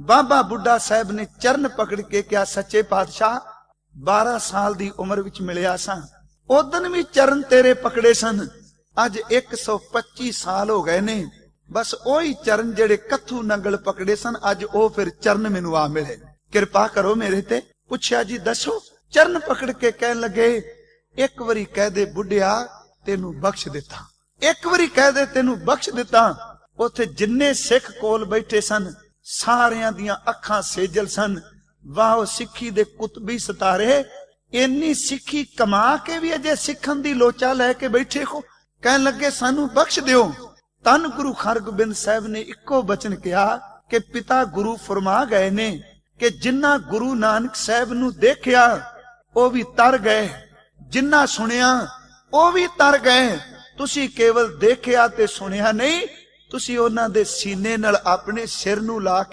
ਬਾਬਾ ਬੁੱਢਾ ਸਾਹਿਬ ਨੇ ਚਰਨ ਪਕੜ ਕੇ ਕਿਹਾ, ਸੱਚੇ ਪਾਤਸ਼ਾਹ 12 ਸਾਲ ਦੀ ਉਮਰ ਵਿੱਚ ਮਿਲਿਆ ਸਾਂ। ਉਦੋਂ ਵੀ ਚਰਨ ਤੇਰੇ ਪਕੜੇ ਸਨ। ਅੱਜ 125 ਸਾਲ ਹੋ ਗਏ ਨੇ। ਬਸ ਉਹੀ ਚਰਨ ਜਿਹੜੇ ਕੱਥੂ ਨੰਗਲ ਪਕੜੇ ਸਨ, ਅੱਜ ਉਹ ਫਿਰ ਚਰਨ ਮੈਨੂੰ ਆ ਮਿਲੇ। ਕਿਰਪਾ ਕਰੋ ਮੇਰੇ ਤੇ। ਪੁੱਛਿਆ ਜੀ, ਦੱਸੋ, ਚਰਨ ਪਕੜ ਕੇ ਕਹਿਣ ਲੱਗੇ, ਇੱਕ ਵਾਰੀ ਕਹਿ ਦੇ ਬੁੱਢਿਆ, ਤੈਨੂੰ ਬਖਸ਼ ਦਿੱਤਾ। ਇੱਕ ਵਾਰੀ ਕਹਿ ਦੇ ਤੈਨੂੰ ਬਖਸ਼ ਦਿੱਤਾ। ਉੱਥੇ ਜਿੰਨੇ ਸਿੱਖ ਕੋਲ ਬੈਠੇ ਸਨ ਸਾਰਿਆਂ ਦੀਆਂ ਅੱਖਾਂ ਸੇਜਲ ਸਨ। ਵਾਹ ਸਿੱਖੀ ਦੇ ਕੁਤਬੀ ਸਤਾਰੇ, ਇੰਨੀ ਸਿੱਖੀ ਕਮਾ ਕੇ ਵੀ ਅਜੇ ਸਿੱਖਣ ਦੀ ਲੋਚਾ ਲੈ ਕੇ ਬੈਠੇ ਹੋ। ਕਹਿਣ ਲੱਗੇ, ਸਾਨੂੰ ਬਖਸ਼ ਦਿਓ। ਤਨ ਗੁਰੂ ਹਰਗੋਬਿੰਦ ਸਾਹਿਬ ਨੇ ਇੱਕੋ ਬਚਨ ਕਿਹਾ ਕਿ ਪਿਤਾ ਗੁਰੂ ਫਰਮਾ ਗਏ ਨੇ ਕਿ ਜਿਨ੍ਹਾਂ ਗੁਰੂ ਨਾਨਕ ਸਾਹਿਬ ਨੂੰ ਦੇਖਿਆ, ਉਹ ਵੀ ਤਰ ਗਏ। ਜਿਨ੍ਹਾਂ ਸੁਣਿਆ, ਉਹ ਵੀ ਤਰ ਗਏ। ਤੁਸੀਂ ਕੇਵਲ ਦੇਖਿਆ ਤੇ ਸੁਣਿਆ ਨਹੀਂ ਤੁਸੀਂ ਉਹਨਾਂ ਦੇ ਸੀਨੇ ਨਾਲ ਆਪਣੇ ਸਿਰ ਨੂੰ ਲਾ ਕੇ